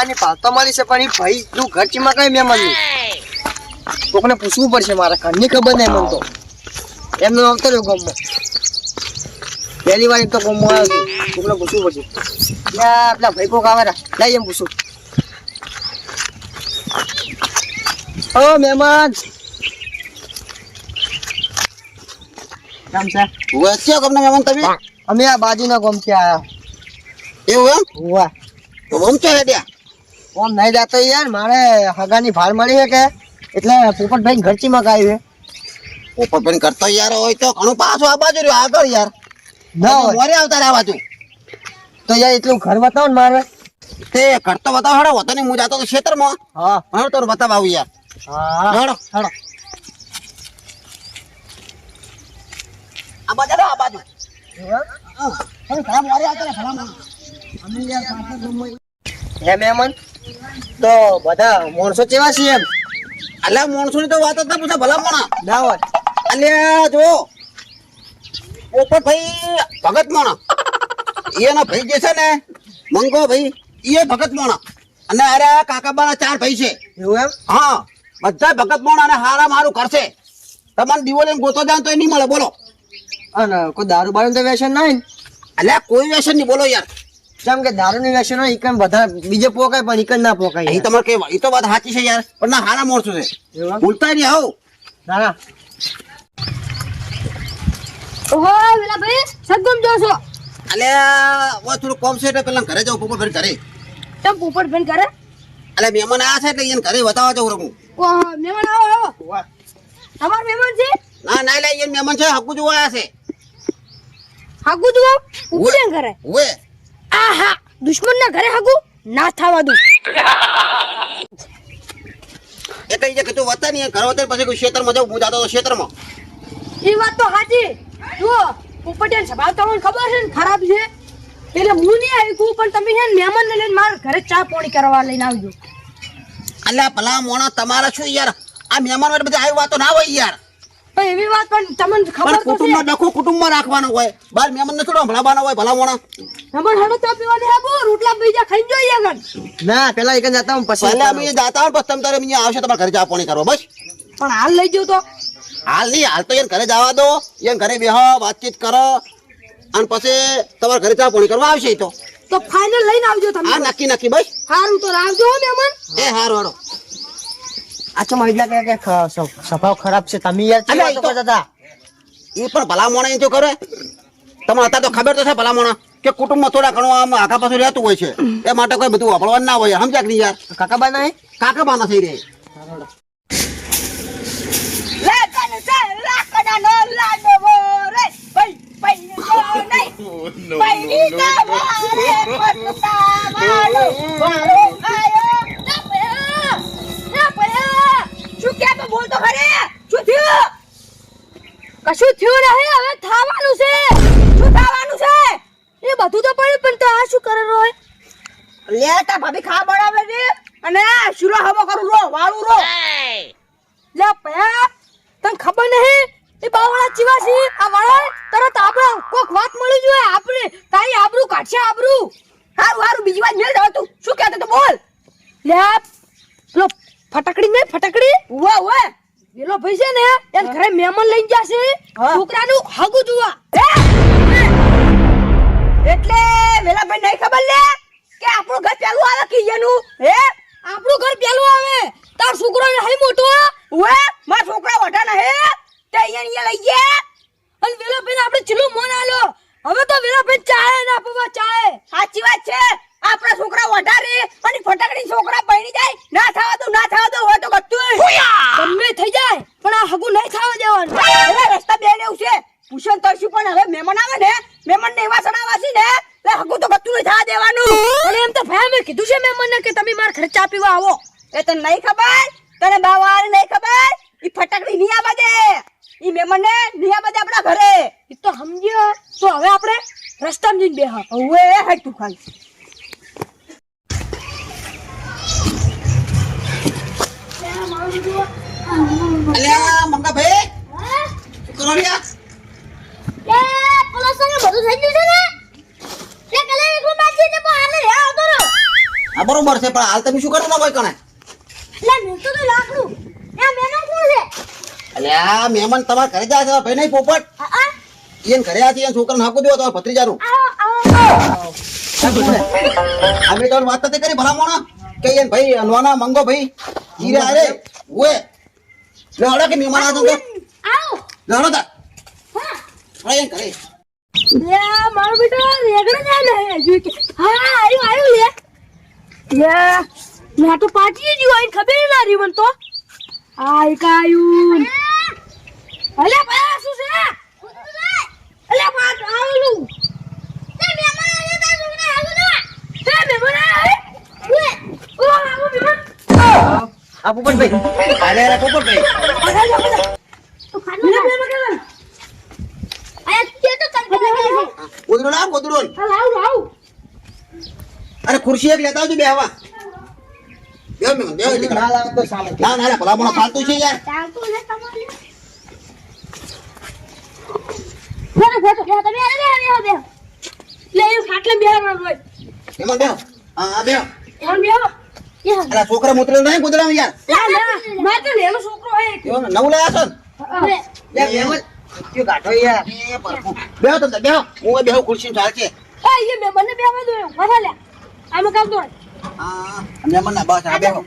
હગાની પાલતો મળી છે પણ એ ભાઈ તું ઘરચીમાં કઈ કઈ મળ્યું કોકને પૂછવું પડશે મારે ઘરની ખબર નહીં મને તો. એમનો નામ તો રહ્યો ગામમાં પહેલી વાર તો ગામમાં આવ્યો છું. કોકને પૂછવું પડશે. પેલા ભાઈ કોક આવે લઈ એમ પૂછું. ઓ મહેમાન કેમ છે? મહેમાન તમે? અમે આ બાજુના ગામથી આવ્યા એવું એમ? હોવા. તો ઓમ ત્યાં? હેડ્યા ઓમ નહીં જતો યાર મારે હગાની ભાર મળી છે કે એટલે પોપટભાઈ ઘરચી માં આવ્યું પોપટભાઈ કરતો યાર હોય તો ઘણું પાછું આ બાજુ રહ્યો આગળ યાર. ના મોરે આવતા રહ્યા બાજુ. તો યાર એટલું ઘર બતાવો ને મારે. તે કરતો બતાવો હેડો હોતો નહીં હું જાતો તો ખેતરમાં. હા. હવે તો બતાવ આવું યાર. હા. હેડો. હેડો. આ બાજુ આ બાજુ. હા. ઘણા મોરે આવતા રહ્યા, ઘણા મોરે. હે મહેમાન તો બધા માણસો કેવા છે એમ? અલ્યા માણસોની તો વાત જ ના પૂછે ભલા મોણા ના અલ્યા જો પોપટભાઈ ભગત મોણા એના ભાઈ જે છે ને મંગો ભાઈ એ ભગત મોણા અને અરે કાકાબાના ચાર ભાઈ છે. એવું એમ? હા બધા ભગત મોણા અને હારા મારું કરશે તમારે દીવો લઈને ગોતો જાવ તો એ નહીં મળે બોલો. અને કોઈ દારૂ બારૂ તો વ્યસન નહીં ને? અલ્યા કોઈ વ્યસન નહીં બોલો યાર. જેમ કે દારૂ ની વ્યસન હોય ઈકન બધા બીજે પોકાય પણ ઈકન ના પોકાય એ તમારે કઈ એ તો વાત સાચી છે યાર પણ ના હારા માણસો છે. ભૂલતા નહીં આવો. ના ના. ઓહો વેલા ભાઈ સદગમ જો છો. અલ્યા હવે થોડું કોમ છે એટલે પેલા ઘરે જાઉં પોપટભાઈ ઘરે. તમ પોપટ બેન કરે અલે મહેમાન આયા છે એટલે એને ઘરે બતાવવા જાવ રહું ઓહો મહેમાન આવો આવો. તમાર મહેમાન છે? ના ના એટલે એને મહેમાન છે હકુ જોવા આયા છે. હકુ જોવા ઉપડે ઘરે? ઓએ આહા દુશ્મન ના ઘરે હાગુ ના થવા દઉં. એ કઈ જે કીધું? વતન એ ઘર વતન પછી ક્ષેત્રમાં જાઉં? હું જાતો ક્ષેત્રમાં. એ વાત તો સાચી જુઓ પોપટિયા સ્વભાવ તમને ખબર છે ને ખરાબ છે. એટલે હું નહીં આવી કહું પણ તમે છે ને મહેમાન ને લઈને મારા ઘરે ચા પાણી કરવા લઈને આવજો. અલ્યા ભલા મોણા તમારા શું યાર? આ મહેમાન બધી આવી વાતો ના હોય યાર. પણ એવી વાત પણ તમને ખબર તો છે. કુટુંબનો ડખો કુટુંબમાં રાખવાનો હોય. બાર મેમન ને થોડો ભલાવાનો હોય ભલા મોણા નંબર તો પીવાને હે બો રોટલા બીજા ખાઈ જોઈએ આગળ. ના પેલા ઈકન જાતા હું પછી પહેલા અમે જાતા હું પછી તમે તારે અહીંયા આવશે તમારે ઘરે ચા પાણી કરવા બસ. પણ હાલ લઈ જો તો. હાલ નહીં હાલ તો એને ઘરે જવા દો. એને ઘરે બેહો વાતચીત કરો. અને પછી તમારે ઘરે ચા પાણી કરવા આવશે તો. તો ફાઇનલ લઈને આવજો હા તમે નક્કી નક્કી બસ. સારું તો રાખજો મેમન એ હારું હારો. આ તો મહિલા કે કે સ્વભાવ ખરાબ છે. તમે યાર અલ્યા, વાતો કરતા હતા? એ પણ ભલા મોણા એ તો કરે. તમે અત્યારે તો ખબર તો છે ભલા મોણા કે કુટુંબમાં થોડા ઘણું આમ આગા પાછું રહેતું હોય છે. એ માટે કોઈ બધું વાપરવાનું ના હોય. સમજ્યા કે નહીં યાર? કાકાબા નહીં? કાકા બાના થઈ રહે. કશું થયું નહીં હવે થવાનું છે. શું થવાનું છે? એ બધું તો પડ્યું પણ તો આ શું કરે રો લે તા ભાભી ખા બનાવે છે. અને આ શીરો હમો કરું રો વાળું રો લે પયા તને ખબર નહીં? એ બાવળા ચીવાસી આ વાળા તરત આપણે કોક વાત મળી જોઈએ આપણે તારી આબરૂ કાઢશે આબરૂ. હારું હારું બીજી વાત મેળ જાવ તું. શું કહેતો તો બોલ. લે પેલો ફટકડી ને ફટકડી? ઉવા ઉવા. પેલો ભાઈ છે ને એને ઘરે મહેમાન લઈને જશે હા. છોકરાનું હાગું જોવા. એટલે વેલા ભાઈ નહીં ખબર લે કે આપણું ઘર પેલું આવે કીજેનું હે? આપણું ઘર પેલું આવે. તાર છોકરો હઈ મોટો ઓએ મારા છોકરા વઢા ના હે. તે અહીંયા ને અહીંયા લઈ ગયા. અને વેલા ભાઈ આપણે ચીલું મોન આલો. હવે તો વેલા ભાઈ ચાહે ના પવા ચાહે. સાચી વાત છે. આપણા છોકરા વધારે અને ફટાકડી છોકરા બની જાય. ના થવા દો ના થવા દો હોય તો બધું ગમે થઈ જાય પણ આ હગું નહીં થવા દેવાનું. રસ્તા બે લેવું છે. પૂછન તો શું પણ હવે મહેમાન આવે ને મહેમાન ને એવા સડાવાસી ને એટલે હગું તો બધું નહીં થવા દેવાનું. પણ એમ તો ભાઈ મેં કીધું છે મહેમાનને કે તમે મારા ઘરે ચા પીવા આવો. એ તને નહીં ખબર? તને બાવા નહીં ખબર? ઈ ફટાકડી નહીં આવવા દે. ઈ મહેમાન ને નહીં આવવા દે આપણા ઘરે. ઈ તો સમજ્યો. તો હવે આપણે રસ્તામાં જઈને બેહા. હવે હટ તું ખાલી. અલ્યા મંગા ભાઈ શું કરો લ્યા બધું થઈ ગયું છે ને? તે કલે એકલું બાકી છે પણ આને હેર આવતો રહ્યો આ બરોબર છે પણ હાલ તમે શું કરો ના કોઈ કણે? એટલે મેલતું તો લાકડું. એ મેનો કોણ છે? એટલે મહેમાન તમારે ઘરે જાય છે ભાઈ નહીં પોપટ. એન ઘરે આથી એને છોકરાને હાકું દેવો તો ભત્રીજાનું. અમે તો વાત નથી કરી ભલામણ. મોણા કે એને ભાઈ લોના મંગો ભાઈ. જીરે અરે ઓએ લેવડો કે મહેમાન આતો તો. આવો. લેવડો તા. હા. હવે કરે. લે મારો બેટો રેગડે જાય ને હજુ કે. હા આયો આયો લે. લે મેં તો પાટી જ હોય ખબર ના રહી મને તો. આય. કાયું અલે ભાઈ શું છે અલે પાટ આવેલું તે મહેમાન આવે તા સુને આવું ના તે મહેમાન આવે લે ઓ આવો મહેમાન આ પોપટભાઈ અરે અરે પોપટ ભાઈ. તો ખાનો લે મહેમાન આયા તે તો તડકા લાગે ગોદડું લાવ ગોદડું. છે લાવ લાવ અરે ખુરશી એક લેતા આવજો બે હવા. ના લાવે તો ચાલે ના ના ભલા મોણા ફાલતું છે યાર. તમે બે બે બે બે લે એ ખાટલે બેહવાનું હોય મહેમાન બેહો હા બેહો એમ બેહો એ અરે છોકરા મુતરે નહીં ગોદડામાં યાર. ના ના માર તો લેલો છોકરો હે ને, નવું લાયા છો ને? હવે યાર મહેમાન યાર? એ તમે બેહો. હું એ ખુરશી ચાલ છે. એ એ મે મને બેહવા દો માથા લે. આમ કામ દો હા મહેમાન ના બસ આ બેહો.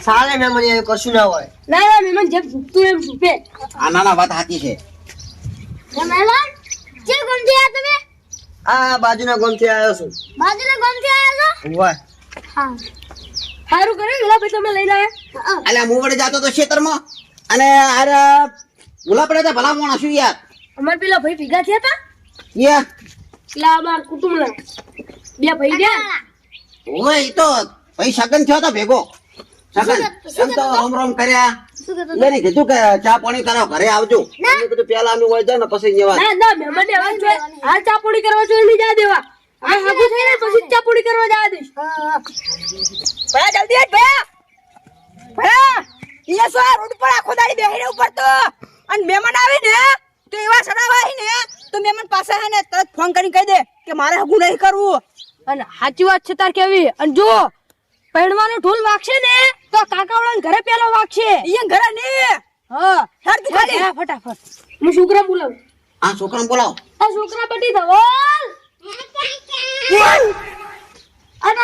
સાલે મહેમાન યાર કશું ના હોય. ના ના મેમન જે તું એમ સુપે આ નાના વાત સાચી છે. મહેમાન જે ગમતી આ તમે? આ બાજુના ગામથી આવ્યો છું. બાજુના ગમતી આવ્યો છો? વાહ. હા. સારું કર્યું વેલા ભાઈ તમે લઈ આયા? અલ્યા હું વડે જાતો તો ખેતરમાં. અને અરે ભૂલા પડે તો ભલા મોણા શું યાર? અમાર પેલા ભાઈ ભેગા થયા હતા? યા. પેલા અમાર કુટુંબના. બે ભાઈ ગયા? ઓય ઈ તો ભાઈ સગન થયો તો ભેગો. સગન. એમ તો રોમ રોમ કર્યા. કહેતો કીધું કે ચા પાણી કરાવ ઘરે આવજો. મેં કીધું પેલા અમે હોય જાય ને પછી જવા ના ના મહેમાન ને વાત છે હાલ કરવા જોઈએ નહીં જા દેવા. આ હાગુ થઈ પછી જ ચાપોડી કરવા જા દઈશ. ભયા જલ્દી આજ ભયા. ભયા અહીંયા શું રોડ પર આખો દાડી બેહીને ઉપર તો અને મહેમાન આવે ને તો એવા સડાવાય ને તો મહેમાન પાસે હે ને તરત ફોન કરીને કહી દે કે મારે હગું નહીં કરવું. અને સાચી વાત છે તાર કેવી? અને જો પહેણવાનો ઢોલ વાગશે ને તો કાકાવાળાને ઘરે પેલો વાગશે. ઘરે ને હા. હેડ ખાલી. હા, ફટાફટ. હું છોકરા બોલાવ. આ છોકરાને બોલાવો. આ છોકરા બટી ધવલ.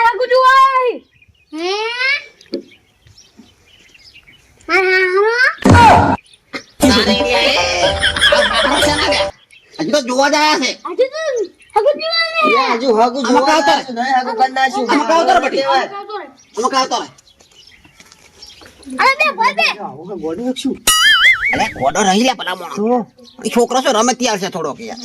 આગુ જુવાય. હજી તો જોવા જ આયા છે. હજુ હગું જોવા છું, નહીં હગું કરી નાખ્યું. આમાં કાવતર બટી. કહેવાય. આમાં કાં આવતો રહે? અરે બે ભાઈ બે. આવું કઈ બોડી અરે કોડો રહી લે ભલા મોણો તો છોકરો છો રમે ત્યાર છે થોડોક યાર.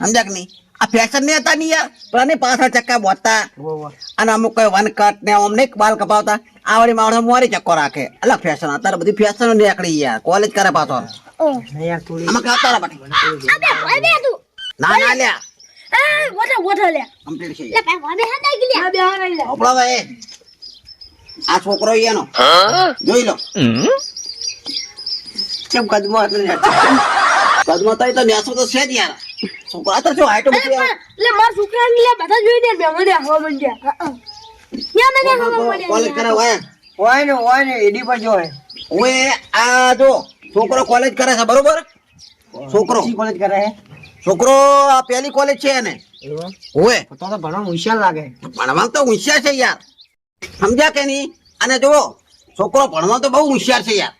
સમજ્યા નહીં? આ ફેશન ને હતા નહીં યાર. પણ પાછળ ચક્કા વાહ. અને અમુક કોઈ વન કટ ને અમને બાલ કપાવતા. આવડી માણસો મોરી ચક્કો રાખે. અલગ ફેશન અત્યારે બધી ફેશન નીકળી યાર કોલેજ કરે પાછો. આ ના ના લ્યા. લે કમ્પ્લીટ છે લે ભાઈ ગયા. બે ભાઈ છોકરો ઈ એનો. જોઈ લો. કેમ કદમાં હતું કદમાં એ તો નેસો તો છે જ યાર. છોકરા તો જો હાઈટ અરે એટલે લે માર છોકરા લે બધા જોઈ ને બે મને હવા મંડ્યા. યા મને હવા કોલેજ કરે હોય? હોય ને હોય ને એડી પર જો. ઓએ આ જો છોકરો કોલેજ કરે છે બરોબર? છોકરો. કોલેજ કરે છે છોકરો આ પહેલી કોલેજ છે એને. ઓય. તો તો ભણવા હોશિયાર લાગે. ભણવામાં તો હોશિયાર છે યાર. સમજ્યા કે નહીં? અને જુઓ છોકરો ભણવા તો બહુ હોશિયાર છે યાર.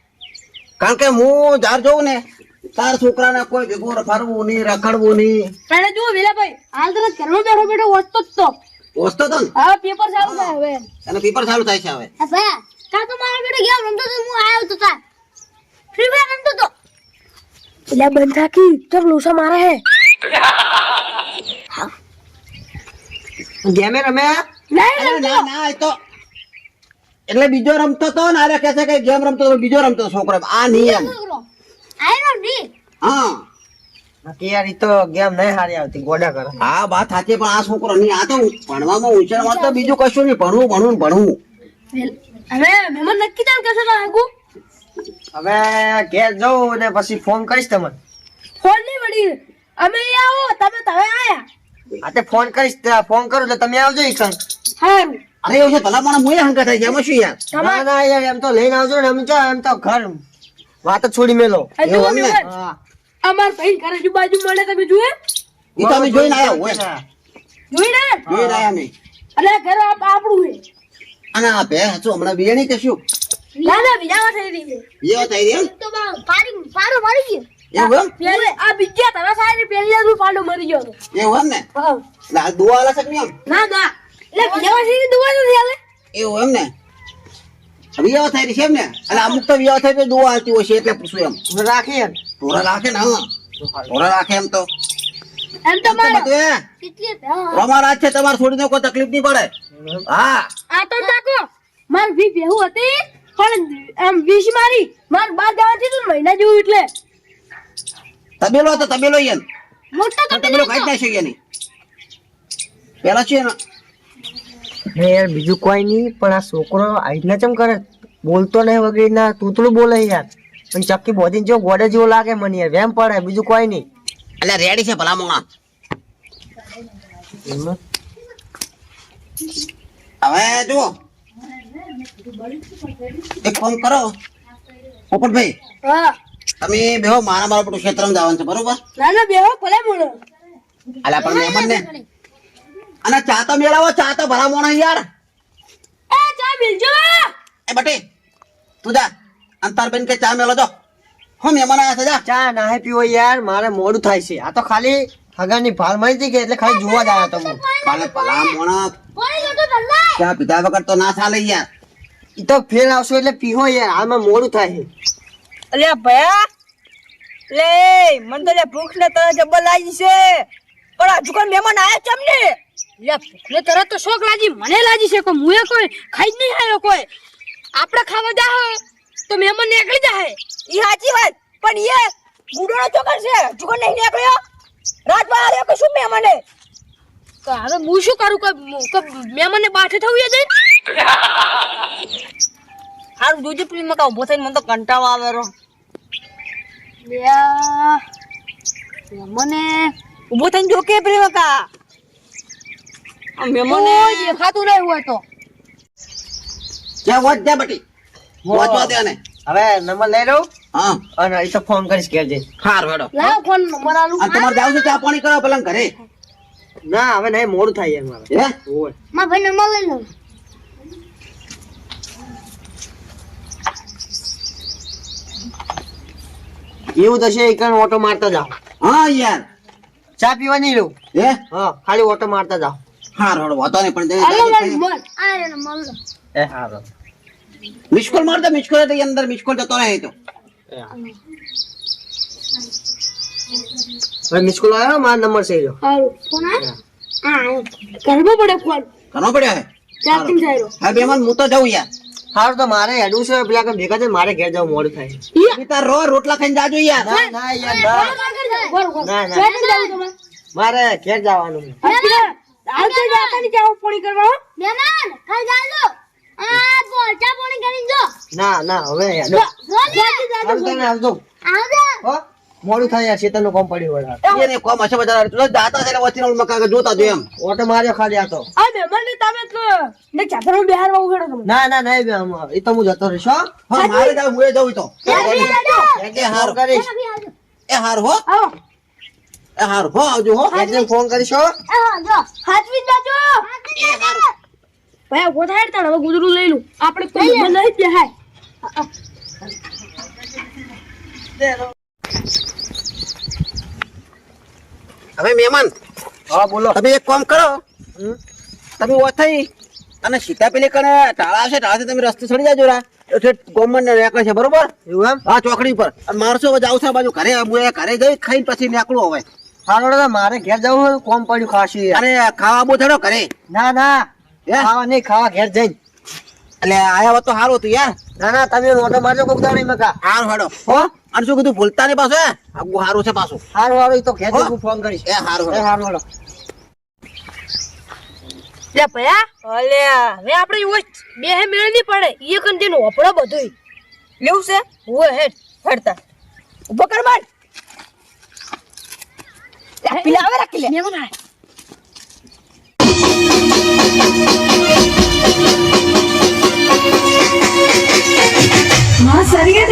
કારણ કે હું જાર જોઉં ને તાર છોકરાને કોઈ ભેગું ફરવું નહીં રખડવું નહીં. પણ જો વેલા ભાઈ હાલ તરત ઘરમાં બેઠો બેઠો વાંચતો જ તો. ઓછતો તો હા પેપર ચાલુ થાય હવે. અને પેપર ચાલુ થાય છે હવે? હા કા તો મારા બેટો ગેમ રમતો તો હું આવ્યો તો તા ફ્રી ફાયર રમતો તો. એટલે બંધા કી તો લોસા મારે હે. ગેમે રમે? નહીં ના ના તો એટલે બીજો રમતો તો ને આરે કહે છે કે ગેમ રમતો તો બીજો રમતો છોકરો આ નિયમ. છોકરો આયરો હા. બાકી યાર ઈ તો ગેમ નહીં હારી આવતી ગોડા કરે. હા વાત સાચી પણ આ છોકરો નહીં આ તો ભણવામાં ઉછેરમાં તો બીજું કશું નહીં ભણવું ભણવું ભણવું. હવે મહેમાન નક્કી ચાલ કહેશે આગુ? હવે ઘેર જવું ને પછી ફોન કરીશ તમને. ફોન નહીં વળી. અમે આવો તમે તમે આયા. આ તે ફોન કરીશ ફોન કરું એટલે તમે આવજો ઈ કણ હારું. અરે એવું છે ભલા માણસ મુએ હંકા થાય છે એમાં શું યાર? ના ના યાર એમ તો લઈને આવજો ને એમ તો એમ તો ઘર વાત છોડી મેલો. અમાર ભાઈ ઘરે જુ બાજુ મળે તમે જુએ એ તો અમે જોઈને આયા હોય. જોઈ ને જોઈને આયા નહીં અરે ઘર આપ- આપણું હે. અને આ બે હચો હમણાં બિયાણી નહીં કશું ના ના બીજામાં થઈ રહી છે. બીજો થઈ રહી તો પાડી પાડો મરી ગયો. એવું પેલે આ બીજા તારા સાહેબ પેલે પાડો મરી ગયો. એવું એમ ને? હા. એટલે દુઆ આલા છે નહીં ના ના. એટલે નથી એવું એમ ને? વિયાવ થઈ છે એમ ને? એટલે અમુક તો વિવાહ થઈ તો દુઆ આવતી હોય છે એટલે પૂછું એમ. રાખે એમ. ઢોરા રાખે ને હા. ઢોરા રાખે એમ તો. એમ તો તો મારે બધું એ કેટલી હા. રોમા રાજ છે તમારે છોડીને કોઈ તકલીફ નહીં પડે. હા. આ તો તાકો માર ભી બેહુ હતી પણ આમ વીસ મારી માર બાર જવાથી તો મહિના જેવું એટલે. તબેલો તો તબેલો એમ. મોટો તબેલો કાઢી નાખ્યો એની પેલા છે ને ને યાર બીજું કોઈ નહીં પણ આ છોકરો આઈટના ચમ કરે? બોલતો નહીં વગેરે ના તૂતળું બોલે યાર. પણ ચક્કી બોધી જો ગોડે જેવો લાગે મને યાર વેમ પડે બીજું કોઈ નહીં. એટલે રેડી છે ભલા મોણા હવે જુઓ. એક ફોન કરો. પોપટભાઈ હા. તમે બેહો મારા મારા ક્ષેત્રમાં જવાનું છે બરોબર? ના ના બેહો ભલે મોડો અલ્યા પણ મહેમાન ને અને ચા તો મેળવો ચા તો ભલા મોણા યાર. એ ચા મિલજો એ બટી તું જા. અંતર બેન કે ચા મેળો જો. હો મહેમાન આયા છે જા. ચા ના પીવો યાર મારે મોડું થાય છે. આ તો ખાલી હગાની ભાર મળી હતી કે એટલે ખાલી જોવા જ આવ્યા તમે હું. કાલે ભલા મોણા. ચા પીધા વગર તો ના ચાલે યાર. ઈ તો ફેર આવશો એટલે પીવો યાર આમાં મોડું થાય છે. અલ્યા ભયા લે મને તો ભૂખ ને તરત જબર લાગી છે. પણ હજુ કોઈ મહેમાન આયા ચમ ને લે ભૂખને તરત તો શોખ લાગી. મને લાગી છે કોઈ મુએ કોઈ ખાઈ જ નહીં આવ્યો કોઈ. આપણે ખાવા જાહે તો મહેમાન નીકળી જાય. ઈ સાચી વાત પણ એ ગુડોનો ચોકર છે જુગો નહીં નીકળ્યો. રાત બહાર આવ્યો કે શું મહેમાને? તો હવે હું શું કરું? કે મહેમાન ને બાઠે થવું એ જઈને હારું જોજો પ્લીઝ મકા ઊભો થઈને મને તો કંટાળો આવે રો મને ઊભો થઈને જો કે પ્લીઝ મકા આ મહેમાને કોઈ દેખાતું નહીં હોય તો. જ્યાં વોચ જા બટી? વોચવા દે ને? હવે નંબર લઈ લઉં? હા. અને એ તો ફોન કરીશ ઘેર જઈને હાર હેડો. લાવ ફોન નંબર આલું અને તમારે જાવ છે ચા પાણી કરો પેલા ઘરે. ના હવે નહીં મોડું થાય યાર મારે હે? ઓય. માં ભાઈ નંબર લઈ લઉં. એવું થશે એકણ ઓટો મારતા જાઓ. હા યાર. ચા પીવા નહીં લઉં. હે? હા ખાલી ઓટો મારતા જાઓ. હાર વાતો નહીં પણ આલો જઈને નંબર આ રે નંબર લો એ હારો મિસકોલ માર દે મિસકોલ એટલે અંદર મિસકોલ જતો રહે તો. હવે મિસ કોલ આવ્યો નંબર છે જો હારું ફોન આ આ કરવો પડે ફોન. ઘણો પડ્યો હે? ચાર્જિંગ જાય હા બેમાન હું તો જાઉં યાર. હાર તો મારે હેડવું છે પેલા કે ભેગા છે મારે ઘેર જવું મોડું થાય. ઈયા. રો રોટલા ખાઈને જાજો યાર. ના ના યાર ના. બરોબર, બરોબર. ના, ના. ચાર્જિંગ જાય તમારે. તો જાતા ની જાવ પોણી કરવા મહેમાન ખાઈ જાજો. આ બોલતા પોણી કરી જો. ના ના હવે હેડો. હારું તને આવજો. હો? મોડું થાય યાર શેતરનું કોમ પડ્યું હોય એને કોમ હશે બધા તું જાતા છે વચ્ચે ઓલું મકા જોતા જો એમ. ઓટો માર્યો ખાલી આ તો. આ મહેમાનને તમે તો ને ચાદરમાં બેહારવા ઉઘાડો તમે. ના ના નહીં બે એ તો હું જતો રહીશ હો. હા મારે જાવ હું જવું તો. એ હાર. કરીશ એ હાર હો. આવો. એ હાર હો આવજો હો. એકદમ ફોન કરીશ હો. હાથવી જ. જાજો. ભાઈ ઊભો થાય ને તાણ, હવે ગુજરું લઈ લઉં. આપણે કોઈ મહેમાન નહીં બેહાય. હવે મહેમાન હા બોલો. તમે એક કામ કરો. તમે ઓથાઈ અને સીતા પેલી કણે ટાળા છે ટાળા તમે રસ્તે ચડી જાજો રા. એટલે ગોમન ને નીકળે છે બરોબર? એવું એમ? હા ચોકડી પર મારશો મારસો હવે જાવ છે બાજુ. ઘરે ઘરે જઈ ખાઈને પછી નીકળું હવે. દાદા મારે ઘેર જવું હોય કોમ પડ્યું ખાસી. અરે ખાવા બહુ થયો ઘરે ના ના. ખાવા નહીં ખાવા ઘેર જઈ એટલે આયા હોત તો સારું હતું યાર. ના ના તમે મોટો મારજો કોક દાડો એમાં કા. હાર હડો હો? અને શું કીધું ભૂલતા નહીં પાછો આગુ સારું છે પાછું. સારું સારું ઈ તો ઘેર હો? હું ફોન કરીશ. એ હારું હડો હેડો. હડો લે ભયા. અલ્યા હવે આપણે એવો બે હે મેળ નહીં પડે. એ કંટીન ઓપડો બધું લેવું છે? હોય હેડ ફરતા. ઊભો કર പിലാവ് ഇറക്കില്ലേ சரிங்க